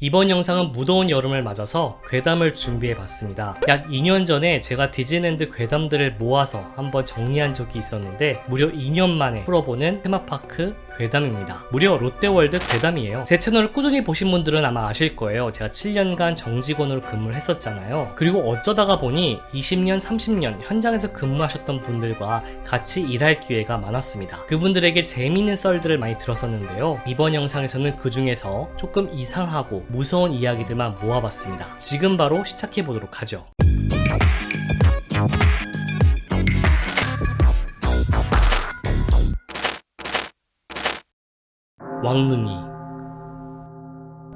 이번 영상은 무더운 여름을 맞아서 괴담을 준비해 봤습니다. 약 2년 전에 제가 디즈니랜드 괴담들을 모아서 한번 정리한 적이 있었는데 무려 2년 만에 풀어보는 테마파크 괴담입니다. 무려 롯데월드 괴담이에요. 제 채널을 꾸준히 보신 분들은 아마 아실 거예요. 제가 7년간 정직원으로 근무를 했었잖아요. 그리고 어쩌다가 보니 20년, 30년 현장에서 근무하셨던 분들과 같이 일할 기회가 많았습니다. 그분들에게 재미있는 썰들을 많이 들었었는데요. 이번 영상에서는 그 중에서 조금 이상하고 무서운 이야기들만 모아봤습니다. 지금 바로 시작해 보도록 하죠. 왕눈이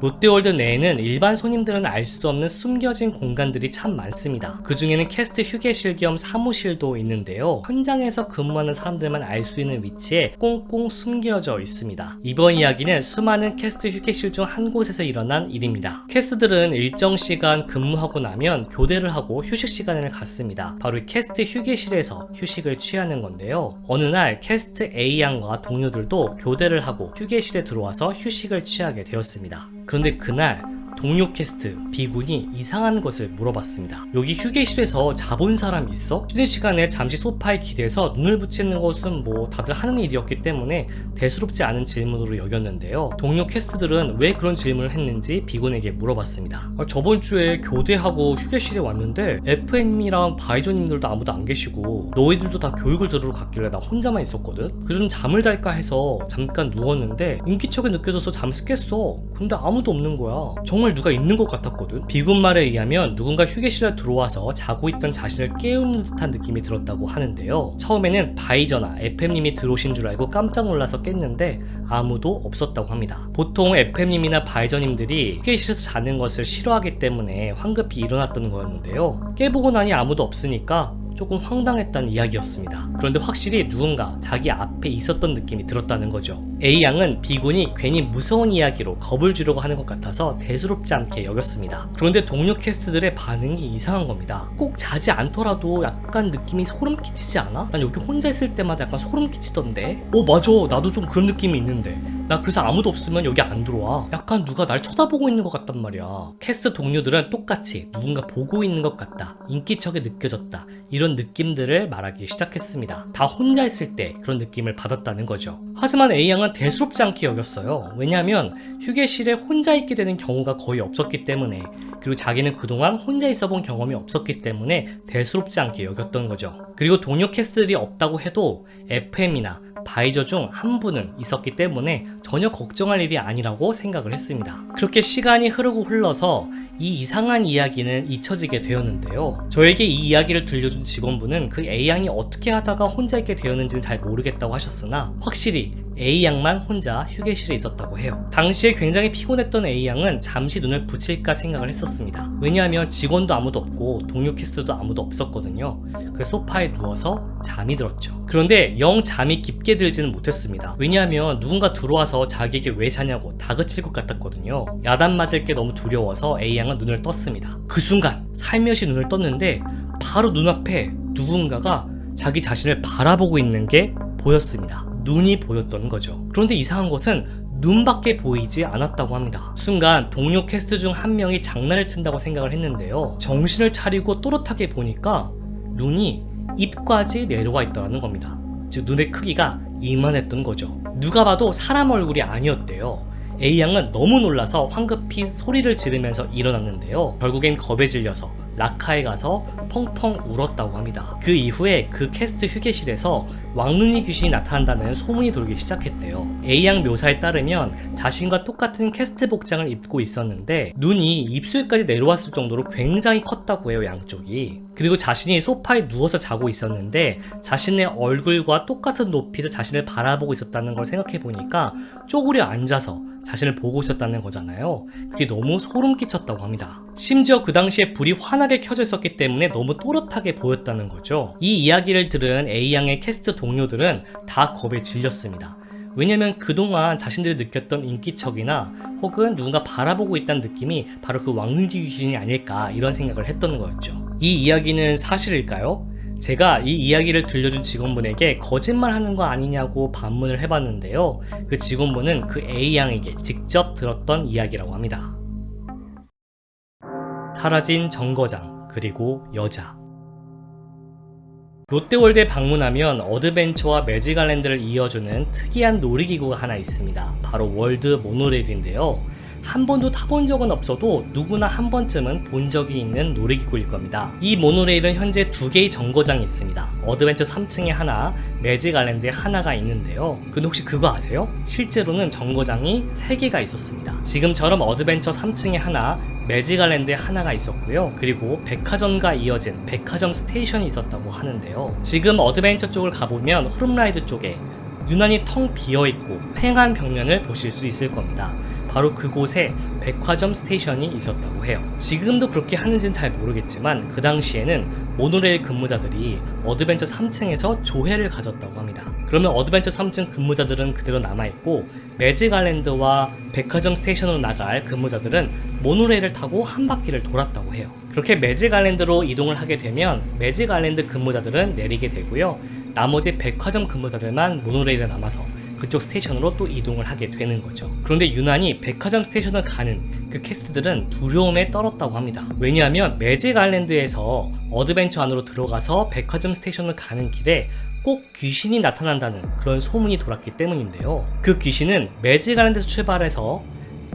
롯데월드 내에는 일반 손님들은 알 수 없는 숨겨진 공간들이 참 많습니다. 그 중에는 캐스트 휴게실 겸 사무실도 있는데요. 현장에서 근무하는 사람들만 알 수 있는 위치에 꽁꽁 숨겨져 있습니다. 이번 이야기는 수많은 캐스트 휴게실 중 한 곳에서 일어난 일입니다. 캐스트들은 일정 시간 근무하고 나면 교대를 하고 휴식 시간을 갖습니다. 바로 이 캐스트 휴게실에서 휴식을 취하는 건데요. 어느 날 캐스트 A양과 동료들도 교대를 하고 휴게실에 들어와서 휴식을 취하게 되었습니다. 그런데 그날 동료 캐스트 B군이 이상한 것을 물어봤습니다. 여기 휴게실에서 자본 사람 있어? 쉬는 시간에 잠시 소파에 기대서 눈을 붙이는 것은 뭐 다들 하는 일이었기 때문에 대수롭지 않은 질문으로 여겼는데요. 동료 캐스트들은 왜 그런 질문을 했는지 B군에게 물어봤습니다. 아, 저번 주에 교대하고 휴게실에 왔는데 FM이랑 바이저님들도 아무도 안 계시고 너희들도 다 교육을 들으러 갔길래 나 혼자만 있었거든? 그래서 좀 잠을 잘까 해서 잠깐 누웠는데 인기척이 느껴져서 잠수 깼어. 근데 아무도 없는 거야. 정말 누가 있는 것 같았거든. 비군 말에 의하면 누군가 휴게실에 들어와서 자고 있던 자신을 깨우는 듯한 느낌이 들었다고 하는데요. 처음에는 바이저나 FM님이 들어오신 줄 알고 깜짝 놀라서 깼는데 아무도 없었다고 합니다. 보통 FM님이나 바이저님들이 휴게실에서 자는 것을 싫어하기 때문에 황급히 일어났던 거였는데요. 깨보고 나니 아무도 없으니까 조금 황당했다는 이야기였습니다. 그런데 확실히 누군가 자기 앞에 있었던 느낌이 들었다는 거죠. A양은 B군이 괜히 무서운 이야기로 겁을 주려고 하는 것 같아서 대수롭지 않게 여겼습니다. 그런데 동료 캐스트들의 반응이 이상한 겁니다. 꼭 자지 않더라도 약간 느낌이 소름 끼치지 않아? 난 여기 혼자 있을 때마다 약간 소름 끼치던데? 어 맞아 나도 좀 그런 느낌이 있는데 나 그래서 아무도 없으면 여기 안 들어와. 약간 누가 날 쳐다보고 있는 것 같단 말이야. 캐스트 동료들은 똑같이 누군가 보고 있는 것 같다. 인기척에 느껴졌다. 이런 느낌들을 말하기 시작했습니다. 다 혼자 있을 때 그런 느낌을 받았다는 거죠. 하지만 A양은 대수롭지 않게 여겼어요. 왜냐하면 휴게실에 혼자 있게 되는 경우가 거의 없었기 때문에 그리고 자기는 그동안 혼자 있어 본 경험이 없었기 때문에 대수롭지 않게 여겼던 거죠. 그리고 동료 캐스트들이 없다고 해도 FM이나 바이저 중 한 분은 있었기 때문에 전혀 걱정할 일이 아니라고 생각을 했습니다. 그렇게 시간이 흐르고 흘러서 이 이상한 이야기는 잊혀지게 되었는데요. 저에게 이 이야기를 들려준 직원분은 그 A양이 어떻게 하다가 혼자 있게 되었는지는 잘 모르겠다고 하셨으나 확실히 A양만 혼자 휴게실에 있었다고 해요. 당시에 굉장히 피곤했던 A양은 잠시 눈을 붙일까 생각을 했었습니다. 왜냐하면 직원도 아무도 없고 동료 캐스트도 아무도 없었거든요. 그래서 소파에 누워서 잠이 들었죠. 그런데 영 잠이 깊게 들지는 못했습니다. 왜냐하면 누군가 들어와서 자기에게 왜 자냐고 다그칠 것 같았거든요. 야단 맞을 게 너무 두려워서 A양은 눈을 떴습니다. 그 순간 살며시 눈을 떴는데 바로 눈앞에 누군가가 자기 자신을 바라보고 있는 게 보였습니다. 눈이 보였던 거죠. 그런데 이상한 것은 눈밖에 보이지 않았다고 합니다. 순간 동료 캐스트 중 한 명이 장난을 친다고 생각을 했는데요. 정신을 차리고 또렷하게 보니까 눈이 입까지 내려와 있더라는 겁니다. 즉 눈의 크기가 이만했던 거죠. 누가 봐도 사람 얼굴이 아니었대요. A양은 너무 놀라서 황급히 소리를 지르면서 일어났는데요. 결국엔 겁에 질려서 라카에 가서 펑펑 울었다고 합니다. 그 이후에 그 캐스트 휴게실에서 왕눈이 귀신이 나타난다는 소문이 돌기 시작했대요. A양 묘사에 따르면 자신과 똑같은 캐스트 복장을 입고 있었는데 눈이 입술까지 내려왔을 정도로 굉장히 컸다고 해요, 양쪽이. 그리고 자신이 소파에 누워서 자고 있었는데 자신의 얼굴과 똑같은 높이에서 자신을 바라보고 있었다는 걸 생각해 보니까 쪼그려 앉아서 자신을 보고 있었다는 거잖아요. 그게 너무 소름 끼쳤다고 합니다. 심지어 그 당시에 불이 환하게 켜져 있었기 때문에 너무 또렷하게 보였다는 거죠. 이 이야기를 들은 A양의 캐스트 동료들은 다 겁에 질렸습니다. 왜냐면 그동안 자신들이 느꼈던 인기척이나 혹은 누군가 바라보고 있다는 느낌이 바로 그 왕눈이 귀신이 아닐까 이런 생각을 했던 거였죠. 이 이야기는 사실일까요? 제가 이 이야기를 들려준 직원분에게 거짓말 하는 거 아니냐고 반문을 해봤는데요. 그 직원분은 그 A양에게 직접 들었던 이야기라고 합니다. 사라진 정거장, 그리고 여자. 롯데월드에 방문하면 어드벤처와 매직아일랜드를 이어주는 특이한 놀이기구가 하나 있습니다. 바로 월드 모노레일인데요. 한 번도 타본 적은 없어도 누구나 한 번쯤은 본 적이 있는 놀이기구일 겁니다. 이 모노레일은 현재 두 개의 정거장이 있습니다. 어드벤처 3층에 하나, 매직 아일랜드에 하나가 있는데요. 근데 혹시 그거 아세요? 실제로는 정거장이 3개가 있었습니다. 지금처럼 어드벤처 3층에 하나, 매직 아일랜드에 하나가 있었고요. 그리고 백화점과 이어진 백화점 스테이션이 있었다고 하는데요. 지금 어드벤처 쪽을 가보면 후룸라이드 쪽에 유난히 텅 비어 있고 횡한 벽면을 보실 수 있을 겁니다. 바로 그곳에 백화점 스테이션이 있었다고 해요. 지금도 그렇게 하는지는 잘 모르겠지만 그 당시에는 모노레일 근무자들이 어드벤처 3층에서 조회를 가졌다고 합니다. 그러면 어드벤처 3층 근무자들은 그대로 남아있고 매직 아일랜드와 백화점 스테이션으로 나갈 근무자들은 모노레일을 타고 한 바퀴를 돌았다고 해요. 그렇게 매직 아일랜드로 이동을 하게 되면 매직 아일랜드 근무자들은 내리게 되고요. 나머지 백화점 근무자들만 모노레일에 남아서 그쪽 스테이션으로 또 이동을 하게 되는 거죠. 그런데 유난히 백화점 스테이션을 가는 그 캐스트들은 두려움에 떨었다고 합니다. 왜냐하면 매직 아일랜드에서 어드벤처 안으로 들어가서 백화점 스테이션을 가는 길에 꼭 귀신이 나타난다는 그런 소문이 돌았기 때문인데요. 그 귀신은 매직 아일랜드에서 출발해서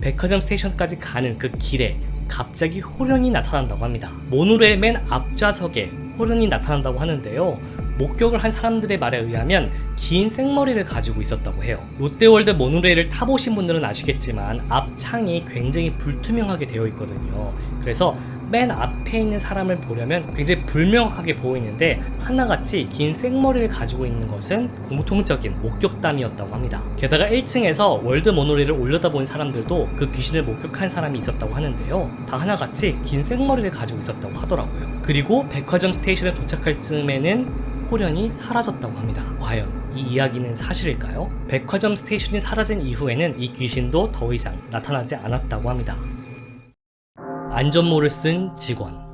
백화점 스테이션까지 가는 그 길에 갑자기 호련이 나타난다고 합니다. 모노레일 맨 앞좌석에 호련이 나타난다고 하는데요. 목격을 한 사람들의 말에 의하면 긴 생머리를 가지고 있었다고 해요. 롯데월드 모노레일을 타보신 분들은 아시겠지만 앞 창이 굉장히 불투명하게 되어 있거든요. 그래서 맨 앞에 있는 사람을 보려면 굉장히 불명확하게 보이는데 하나같이 긴 생머리를 가지고 있는 것은 공통적인 목격담이었다고 합니다. 게다가 1층에서 월드 모노레일을 올려다본 사람들도 그 귀신을 목격한 사람이 있었다고 하는데요. 다 하나같이 긴 생머리를 가지고 있었다고 하더라고요. 그리고 백화점 스테이션에 도착할 즈음에는 호련이 사라졌다고 합니다. 과연 이 이야기는 사실일까요? 백화점 스테이션이 사라진 이후에는 이 귀신도 더 이상 나타나지 않았다고 합니다. 안전모를 쓴 직원.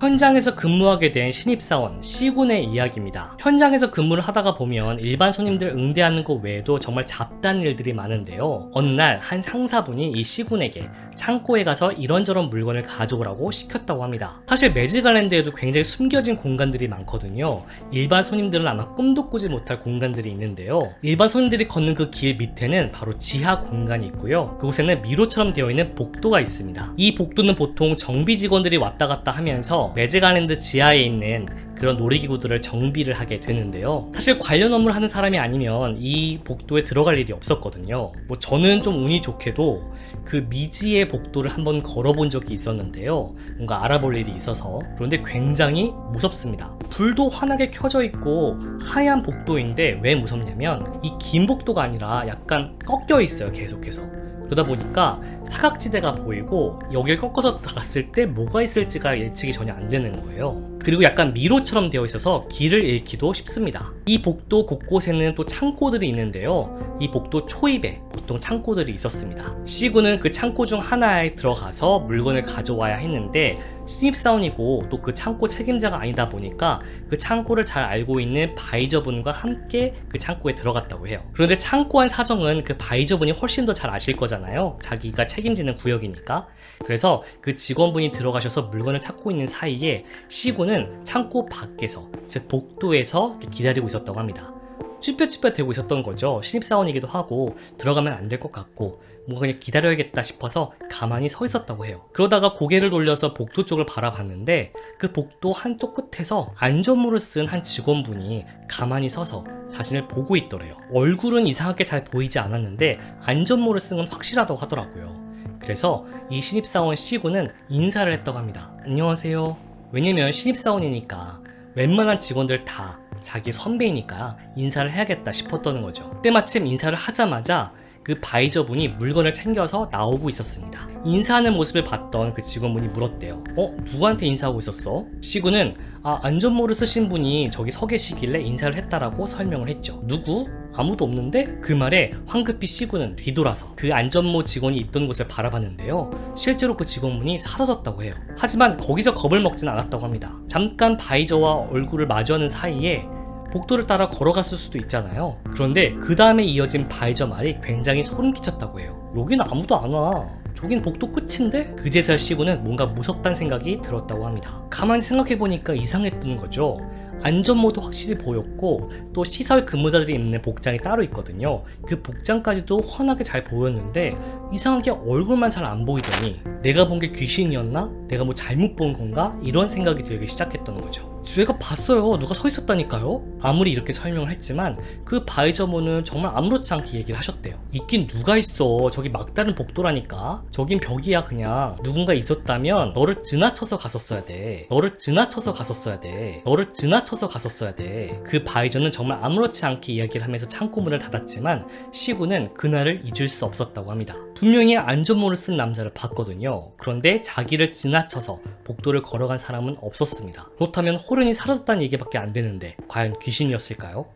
현장에서 근무하게 된 신입사원 C군의 이야기입니다. 현장에서 근무를 하다가 보면 일반 손님들 응대하는 것 외에도 정말 잡다한 일들이 많은데요. 어느 날 한 상사분이 이 C군에게 창고에 가서 이런저런 물건을 가져오라고 시켰다고 합니다. 사실 매직아일랜드에도 굉장히 숨겨진 공간들이 많거든요. 일반 손님들은 아마 꿈도 꾸지 못할 공간들이 있는데요. 일반 손님들이 걷는 그 길 밑에는 바로 지하 공간이 있고요. 그곳에는 미로처럼 되어 있는 복도가 있습니다. 이 복도는 보통 정비 직원들이 왔다 갔다 하면서 매직아일랜드 지하에 있는 그런 놀이기구들을 정비를 하게 되는데요. 사실 관련 업무를 하는 사람이 아니면 이 복도에 들어갈 일이 없었거든요. 뭐 저는 좀 운이 좋게도 그 미지의 복도를 한번 걸어본 적이 있었는데요. 뭔가 알아볼 일이 있어서 그런데 굉장히 무섭습니다. 불도 환하게 켜져 있고 하얀 복도인데 왜 무섭냐면 이 긴 복도가 아니라 약간 꺾여 있어요. 계속해서. 그러다 보니까 사각지대가 보이고 여길 꺾어서 갔을 때 뭐가 있을지가 예측이 전혀 안 되는 거예요. 그리고 약간 미로처럼 되어 있어서 길을 잃기도 쉽습니다. 이 복도 곳곳에는 또 창고들이 있는데요. 이 복도 초입에 보통 창고들이 있었습니다. C군은 그 창고 중 하나에 들어가서 물건을 가져와야 했는데 신입사원이고 또 그 창고 책임자가 아니다 보니까 그 창고를 잘 알고 있는 바이저분과 함께 그 창고에 들어갔다고 해요. 그런데 창고 안 사정은 그 바이저분이 훨씬 더 잘 아실 거잖아요. 자기가 책임지는 구역이니까. 그래서 그 직원분이 들어가셔서 물건을 찾고 있는 사이에 C군은 창고 밖에서 즉 복도에서 기다리고 있었다고 합니다. 쭈뼛쭈뼛 대고 있었던 거죠. 신입사원이기도 하고 들어가면 안 될 것 같고 뭔가 그냥 기다려야겠다 싶어서 가만히 서 있었다고 해요. 그러다가 고개를 돌려서 복도 쪽을 바라봤는데 그 복도 한쪽 끝에서 안전모를 쓴 한 직원분이 가만히 서서 자신을 보고 있더래요. 얼굴은 이상하게 잘 보이지 않았는데 안전모를 쓴 건 확실하다고 하더라고요. 그래서 이 신입사원 C군은 인사를 했다고 합니다. 안녕하세요. 왜냐면 신입사원이니까 웬만한 직원들 다 자기 선배이니까 인사를 해야겠다 싶었던 거죠. 때마침 인사를 하자마자 그 바이저분이 물건을 챙겨서 나오고 있었습니다. 인사하는 모습을 봤던 그 직원분이 물었대요. 어? 누구한테 인사하고 있었어? 시구는 아, 안전모를 쓰신 분이 저기 서 계시길래 인사를 했다라고 설명을 했죠. 누구? 아무도 없는데 그 말에 황급히 시구는 뒤돌아서 그 안전모 직원이 있던 곳을 바라봤는데요. 실제로 그 직원분이 사라졌다고 해요. 하지만 거기서 겁을 먹진 않았다고 합니다. 잠깐 바이저와 얼굴을 마주하는 사이에 복도를 따라 걸어갔을 수도 있잖아요. 그런데 그 다음에 이어진 바이저 말이 굉장히 소름 끼쳤다고 해요. 여기는 아무도 안 와. 저긴 복도 끝인데? 그제서야 시구는 뭔가 무섭다는 생각이 들었다고 합니다. 가만히 생각해보니까 이상했던 거죠. 안전모도 확실히 보였고 또 시설 근무자들이 입는 복장이 따로 있거든요. 그 복장까지도 훤하게 잘 보였는데 이상하게 얼굴만 잘 안 보이더니 내가 본 게 귀신이었나? 내가 뭐 잘못 본 건가? 이런 생각이 들기 시작했던 거죠. 제가 봤어요. 누가 서 있었다니까요? 아무리 이렇게 설명을 했지만 그 바이저모는 정말 아무렇지 않게 얘기를 하셨대요. 있긴 누가 있어. 저기 막다른 복도라니까. 저긴 벽이야 그냥. 누군가 있었다면 너를 지나쳐서 갔었어야 돼. 너를 지나쳐서 갔었어야 돼. 너를 지나쳐서 갔었어야 돼. 그 바이저는 정말 아무렇지 않게 이야기를 하면서 창고 문을 닫았지만 시구는 그날을 잊을 수 없었다고 합니다. 분명히 안전모를 쓴 남자를 봤거든요. 그런데 자기를 지나쳐서 복도를 걸어간 사람은 없었습니다. 그렇다면 호 른이 사라졌다는 얘기밖에 안 되는데 과연 귀신이었을까요?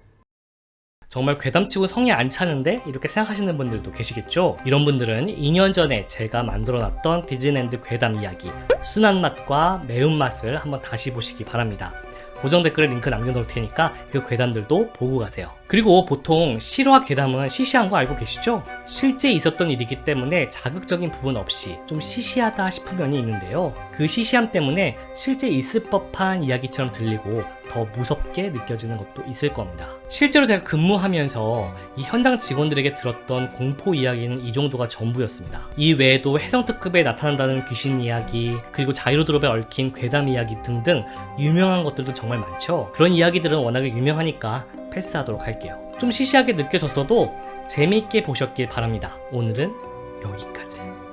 정말 괴담치고 성이 안 차는데 이렇게 생각하시는 분들도 계시겠죠? 이런 분들은 2년 전에 제가 만들어놨던 디즈니랜드 괴담 이야기 순한 맛과 매운 맛을 한번 다시 보시기 바랍니다. 고정 댓글에 링크 남겨놓을 테니까 그 괴담들도 보고 가세요. 그리고 보통 실화 괴담은 시시한 거 알고 계시죠? 실제 있었던 일이기 때문에 자극적인 부분 없이 좀 시시하다 싶은 면이 있는데요. 그 시시함 때문에 실제 있을 법한 이야기처럼 들리고 더 무섭게 느껴지는 것도 있을 겁니다. 실제로 제가 근무하면서 이 현장 직원들에게 들었던 공포 이야기는 이 정도가 전부였습니다. 이 외에도 해성특급에 나타난다는 귀신 이야기, 그리고 자유로드롭에 얽힌 괴담 이야기 등등 유명한 것들도 정말 많죠. 그런 이야기들은 워낙에 유명하니까 패스하도록 할게요. 좀 시시하게 느껴졌어도 재미있게 보셨길 바랍니다. 오늘은 여기까지.